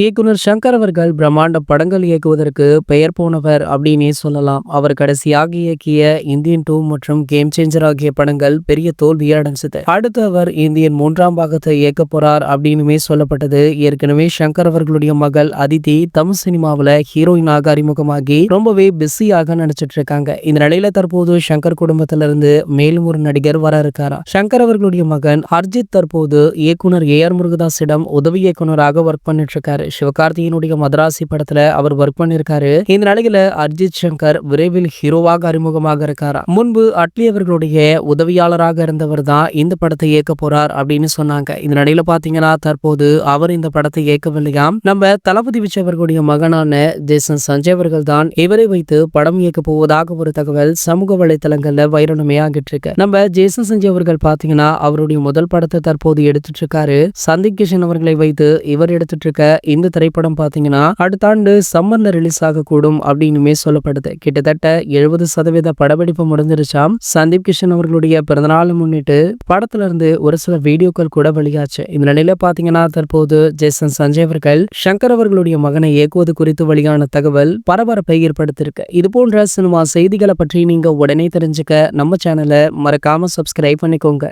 இயக்குனர் சங்கர் அவர்கள் பிரம்மாண்ட படங்கள் இயக்குவதற்கு பெயர் போனவர் அப்படின்னே சொல்லலாம். அவர் கடைசியாக இயக்கிய இந்தியன் டூ மற்றும் கேம் சேஞ்சர் ஆகிய படங்கள் பெரிய தோல்வியை அடைஞ்சது. அடுத்து அவர் இந்தியன் மூன்றாம் பாகத்தை இயக்க போறார் அப்படின்னுமே சொல்லப்பட்டது. ஏற்கனவே சங்கர் அவர்களுடைய மகள் அதிதி தமிழ் சினிமாவில் ஹீரோயினாக அறிமுகமாகி ரொம்பவே பிஸியாக நடிச்சிட்டு இருக்காங்க இந்த நிலையில தற்போது சங்கர் குடும்பத்திலிருந்து மேலும் ஒரு நடிகர் வர இருக்காரா? சங்கர் அவர்களுடைய மகன் அர்ஜித் தற்போது இயக்குனர் ஏ ஆர் முருகதாஸிடம் உதவி இயக்குனராக ஒர்க் பண்ணிட்டு இருக்காரு சிவகார்த்திகனுடைய மதராசி படத்துல அவர் ஒர்க் பண்ணிருக்காரு. இந்த நிலையில அர்ஜித் சங்கர் விரைவில் ஹீரோவாக அறிமுகமாக இருக்காரா? முன்பு அட்லி அவர்களுடைய உதவியாளராக இருந்தவர் தான் இந்த படத்தை இயக்க போறார் அப்படின்னு சொன்னாங்க. இந்த நிலையில பாத்தீங்கன்னா தற்போது அவர் இந்த படத்தை இயக்கவில்லையாம் நம்ம தளபதி விஜய் அவர்களுடைய மகனான ஜேசன் சஞ்சய் அவர்கள் தான் இவரை வைத்து படம் இயக்க போவதாக ஒரு தகவல் சமூக வலைதளங்கள்ல வைரணுமே ஆகிட்டு இருக்கு. நம்ம ஜேசன் சஞ்சய் அவர்கள் பாத்தீங்கன்னா அவருடைய முதல் படத்தை தற்போது எடுத்துட்டு இருக்காரு. சந்தீப் கிஷன் அவர்களை வைத்து இவர் எடுத்துட்டு இருக்க இந்த திரைப்படம் பார்த்தீங்கன்னா அடுத்த ஆண்டு சம்மர்ல ரிலீஸ் ஆகக்கூடும் அப்படின்னுமே சொல்லப்படுது. கிட்டத்தட்ட எழுபது சதவீத படப்பிடிப்பு முடிஞ்சிருச்சாம் சந்தீப் கிஷன் அவர்களுடைய பிறந்தநாள் முன்னிட்டு படத்துல இருந்து ஒரு சில வீடியோக்கள் கூட வெளியாச்சு. இந்த நிலையில பாத்தீங்கன்னா தற்போது ஜேசன் சஞ்சய் அவர்கள் சங்கர் அவர்களுடைய மகனை இயக்குவது குறித்து வெளியான தகவல் பரபரப்பை ஏற்படுத்தியிருக்கு. இது போன்ற சினிமா செய்திகளை பற்றி நீங்க உடனே தெரிஞ்சுக்க நம்ம சேனலை மறக்காம சப்ஸ்கிரைப் பண்ணிக்கோங்க.